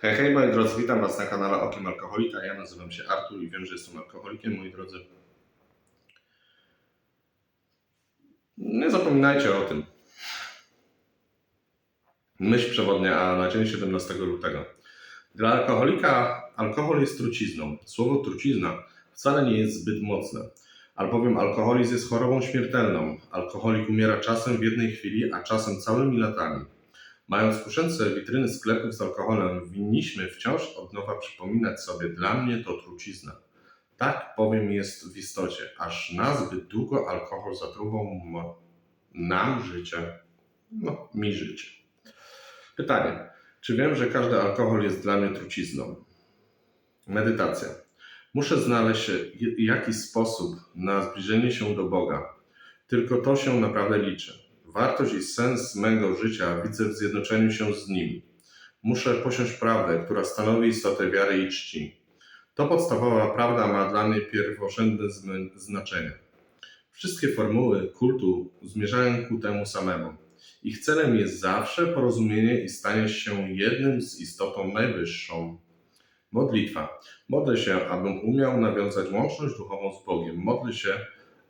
Hej, hej moi drodzy, witam Was na kanale Okiem Alkoholika. Ja nazywam się Artur i wiem, że jestem alkoholikiem, moi drodzy. Nie zapominajcie o tym. Myśl przewodnia a na dzień 17 lutego. Dla alkoholika alkohol jest trucizną. Słowo trucizna wcale nie jest zbyt mocne, albowiem alkoholizm jest chorobą śmiertelną. Alkoholik umiera czasem w jednej chwili, a czasem całymi latami. Mając kuszące witryny sklepów z alkoholem, winniśmy wciąż od nowa przypominać sobie, dla mnie to trucizna. Tak powiem jest w istocie, aż na zbyt długo alkohol zatruwał nam życie, no mi życie. Pytanie, czy wiem, że każdy alkohol jest dla mnie trucizną? Medytacja. Muszę znaleźć jakiś sposób na zbliżenie się do Boga. Tylko to się naprawdę liczy. Wartość i sens mego życia widzę w zjednoczeniu się z Nim. Muszę posiąść prawdę, która stanowi istotę wiary i czci. To podstawowa prawda ma dla mnie pierworzędne znaczenie. Wszystkie formuły kultu zmierzają ku temu samemu. Ich celem jest zawsze porozumienie i stanie się jednym z istotą najwyższą. Modlitwa. Modlę się, abym umiał nawiązać łączność duchową z Bogiem. Modlę się,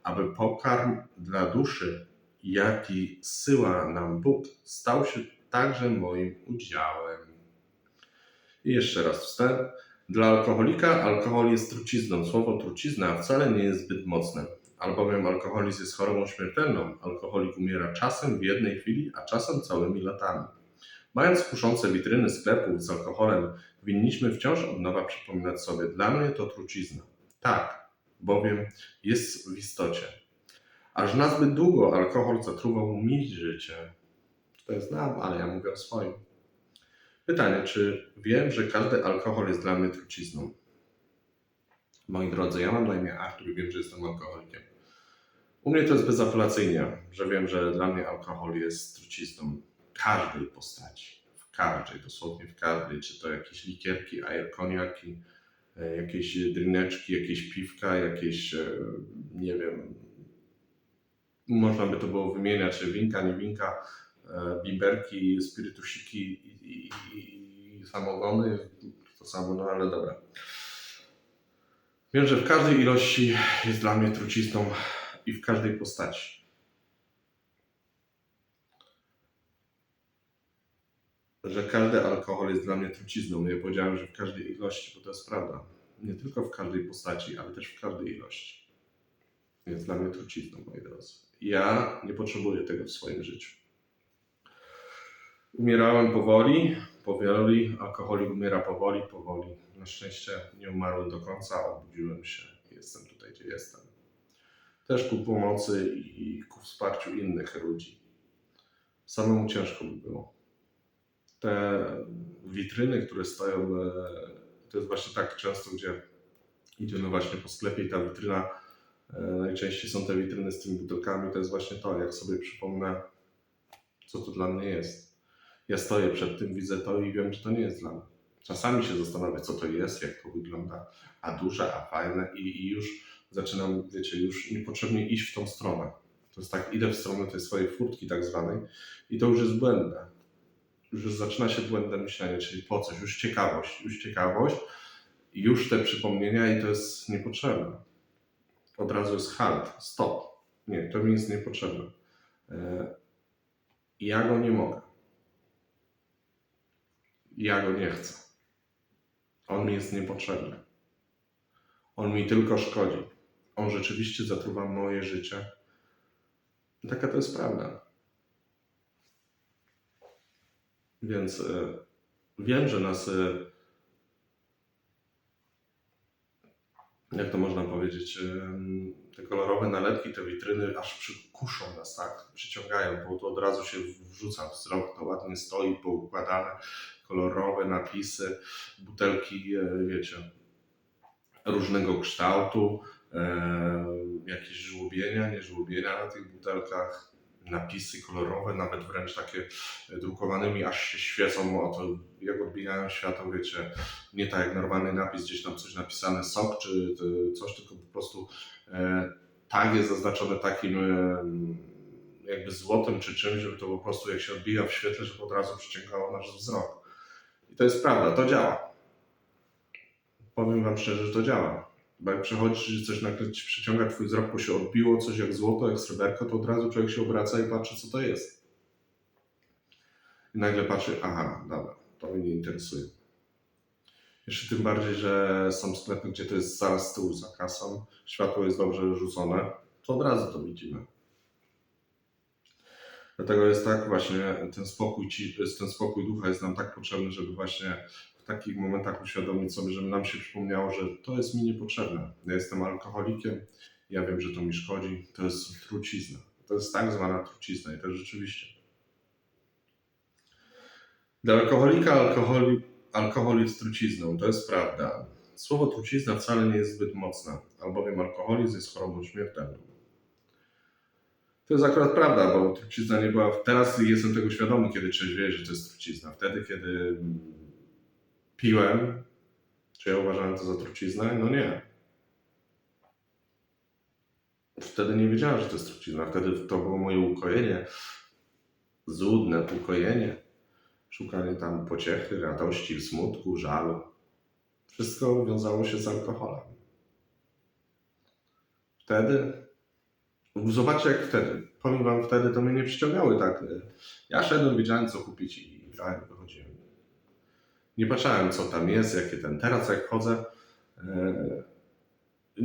aby pokarm dla duszy, jaki zsyła nam Bóg, stał się także moim udziałem. I jeszcze raz wstęp. Dla alkoholika alkohol jest trucizną. Słowo trucizna wcale nie jest zbyt mocne, albowiem alkoholizm jest chorobą śmiertelną. Alkoholik umiera czasem w jednej chwili, a czasem całymi latami. Mając kuszące witryny sklepów z alkoholem, winniśmy wciąż od nowa przypominać sobie, dla mnie to trucizna. Tak, bowiem jest w istocie. Aż na zbyt długo alkohol zatruwał mi życie. To jest znam, ale ja mówię o swoim. Pytanie, czy wiem, że każdy alkohol jest dla mnie trucizną? Moi drodzy, ja mam na imię Artur i wiem, że jestem alkoholikiem. U mnie to jest bezapelacyjnie, że wiem, że dla mnie alkohol jest trucizną każdej postaci. W każdej, dosłownie w każdej. Czy to jakieś likierki, ajerkoniaki, e, jakieś drineczki, jakieś piwka, jakieś, e, nie wiem, można by to było wymieniać, winka, nie winka, e, bimberki, spirytusiki i, i, i, samogony, to samo, no ale dobra. Wiem, że w każdej ilości jest dla mnie trucizną i w każdej postaci. Że każdy alkohol jest dla mnie trucizną. Ja powiedziałem, że w każdej ilości, bo to jest prawda. Nie tylko w każdej postaci, ale też w każdej ilości. Jest dla mnie trucizną, moi drodzy. Ja nie potrzebuję tego w swoim życiu. Umierałem powoli, powoli, alkoholik umiera powoli, powoli. Na szczęście nie umarłem do końca, obudziłem się jestem tutaj, gdzie jestem. Też ku pomocy i ku wsparciu innych ludzi. Samemu ciężko by było. Te witryny, które stoją, e, to jest właśnie tak często, gdzie idziemy właśnie po sklepie i ta witryna, najczęściej są te witryny z tymi butelkami, to jest właśnie to, jak sobie przypomnę, co to dla mnie jest ja stoję przed tym, widzę to i wiem, że to nie jest dla mnie. Czasami się zastanawiam, co to jest, jak to wygląda, a duże, a fajne i, i już zaczynam, wiecie, już niepotrzebnie iść w tą stronę. To jest tak, idę w stronę tej swojej furtki tak zwanej i to już jest błędne. Już zaczyna się błędne myślenie, czyli po coś, już ciekawość, już ciekawość, już te przypomnienia i to jest niepotrzebne. Od razu jest halt, stop. Nie, to mi jest niepotrzebne. E, Ja go nie mogę ja go nie chcę. On mi jest niepotrzebny. On mi tylko szkodzi. On rzeczywiście zatruwa moje życie. Taka to jest prawda. Więc e, wiem, że nas, jak to można powiedzieć, te kolorowe nalepki, te witryny aż przykuszą nas, tak? Przyciągają, bo to od razu się wrzuca wzrok, to ładnie stoi, poukładane kolorowe napisy, butelki, e, wiecie, różnego kształtu, e, jakieś żłobienia, nie żłobienia na tych butelkach, napisy kolorowe, nawet wręcz takie drukowanymi, aż się świecą, o to jak odbijają światło, wiecie, nie tak jak normalny napis, gdzieś tam coś napisane sok czy to coś, tylko po prostu e, tag jest zaznaczony takim e, jakby złotem czy czymś, żeby to po prostu jak się odbija w świetle, żeby od razu przyciągało nasz wzrok. I To jest prawda, to działa. Powiem Wam szczerze, że to działa. Bo jak przechodzisz coś nagle ci przyciąga Twój wzrok, bo się odbiło coś jak złoto, jak sreberko, to od razu człowiek się obraca i patrzy, co to jest. I nagle patrzy, aha, dobra, to mnie nie interesuje. Jeszcze tym bardziej, że są sklepy, gdzie to jest zaraz z tyłu za kasą, światło jest dobrze rzucone, to od razu to widzimy. Dlatego jest tak właśnie, ten spokój, ten spokój ducha jest nam tak potrzebny, żeby właśnie takich momentach uświadomić sobie, żeby nam się przypomniało, że to jest mi niepotrzebne. Ja jestem alkoholikiem, ja wiem, że to mi szkodzi, to jest trucizna. To jest tak zwana trucizna i to rzeczywiście. Dla alkoholika alkoholi, alkohol jest trucizną, to jest prawda. Słowo trucizna wcale nie jest zbyt mocne, albowiem alkoholizm jest chorobą śmiertelną. To jest akurat prawda, bo trucizna nie była. Teraz jestem tego świadomy, kiedy trzeźwieję, że to jest trucizna. Wtedy, kiedy mm, piłem, czy ja uważałem to za truciznę? No nie. Wtedy nie wiedziałem, że to jest trucizna. Wtedy to było moje ukojenie, złudne ukojenie, szukanie tam pociechy, radości, smutku, żalu. Wszystko wiązało się z alkoholem. Wtedy Zobaczcie jak wtedy. Powiem wam, wtedy to mnie nie przyciągały tak. Ja szedłem, wiedziałem co kupić i wychodziłem. Nie patrzałem co tam jest, jakie ten. Teraz jak chodzę, e,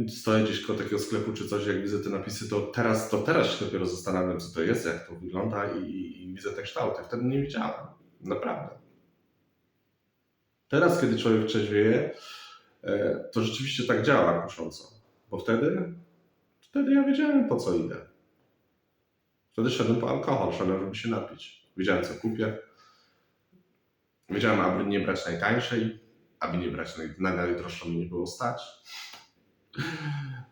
stoję gdzieś koło takiego sklepu czy coś, jak widzę te napisy, to teraz, to teraz się dopiero zastanawiam co to jest, jak to wygląda i, i, i widzę te kształty. Wtedy nie widziałem. Naprawdę. Teraz, kiedy człowiek trzeźwieje, e, to rzeczywiście tak działa kusząco. Bo wtedy Wtedy ja wiedziałem po co idę. Wtedy szedłem po alkohol, szedłem, żeby się napić. Wiedziałem co kupię. Wiedziałem, aby nie brać najtańszej, aby nie brać naj, na najdroższą mi nie było stać.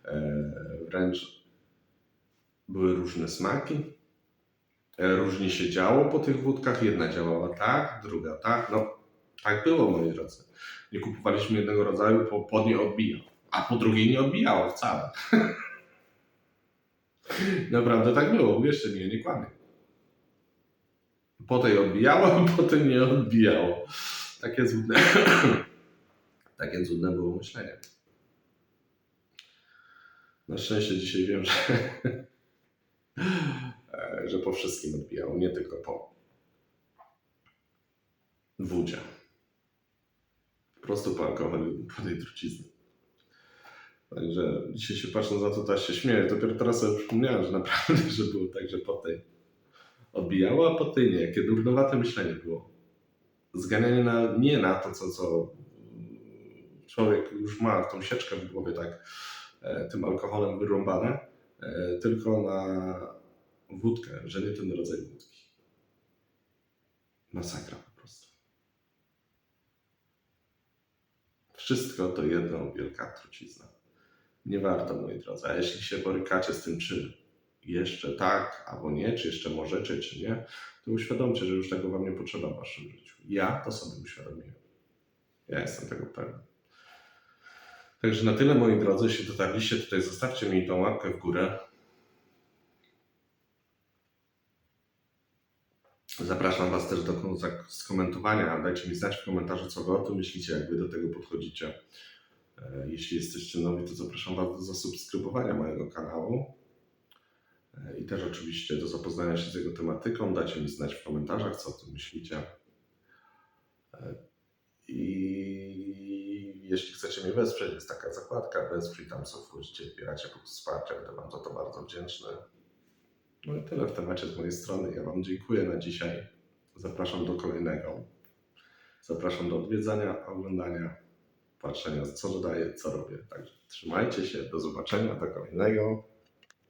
E, wręcz były różne smaki. E, różnie się działo po tych wódkach. Jedna działała tak, druga tak. No, tak było, moi drodzy. Nie kupowaliśmy jednego rodzaju, bo po nie odbijał. A po drugiej nie odbijało wcale. Naprawdę tak było, uwierzcie mi, nie kłamię. Po tej odbijało, po tej nie odbijało. Takie złudne, takie złudne było myślenie. Na szczęście dzisiaj wiem, że, że po wszystkim odbijało, nie tylko po wódzie. Po prostu po alkoholu, po tej trucizny. Także dzisiaj się patrząc na to, to aż się śmieję. Dopiero teraz sobie przypomniałem, że naprawdę, że było tak, że po tej odbijało, a po tej nie. Myślenie było. Zganianie na, nie na to, co, co człowiek już ma tą sieczkę w głowie, tak, e, tym alkoholem wyrąbane, e, tylko na wódkę, że nie ten rodzaj wódki. Masakra po prostu. Wszystko to jedno wielka trucizna. Nie warto, moi drodzy. A jeśli się borykacie z tym, czy jeszcze tak, albo nie, czy jeszcze możecie, czy nie, to uświadomcie, że już tego wam nie potrzeba w waszym życiu. Ja to sobie uświadomiłem. Ja jestem tego pewny. Także na tyle, moi drodzy, jeśli dotarliście tutaj, zostawcie mi tą łapkę w górę. Zapraszam Was też do skomentowania. Dajcie mi znać w komentarzu, co Wy o tym myślicie, jak Wy do tego podchodzicie. E, Jeśli jesteście nowi, to zapraszam Was do zasubskrybowania mojego kanału i też oczywiście do zapoznania się z jego tematyką. Dajcie mi znać w komentarzach, co o tym myślicie. E, I jeśli chcecie mnie wesprzeć, jest taka zakładka wesprzyj, tam wchodzicie, wspieracie po wsparcie, będę Wam za to bardzo wdzięczny. No i tyle w temacie z mojej strony. Ja Wam dziękuję na dzisiaj. Zapraszam do kolejnego. Zapraszam do odwiedzania, oglądania patrzenia, co dodaję, co robię. Także trzymajcie się, do zobaczenia, do kolejnego.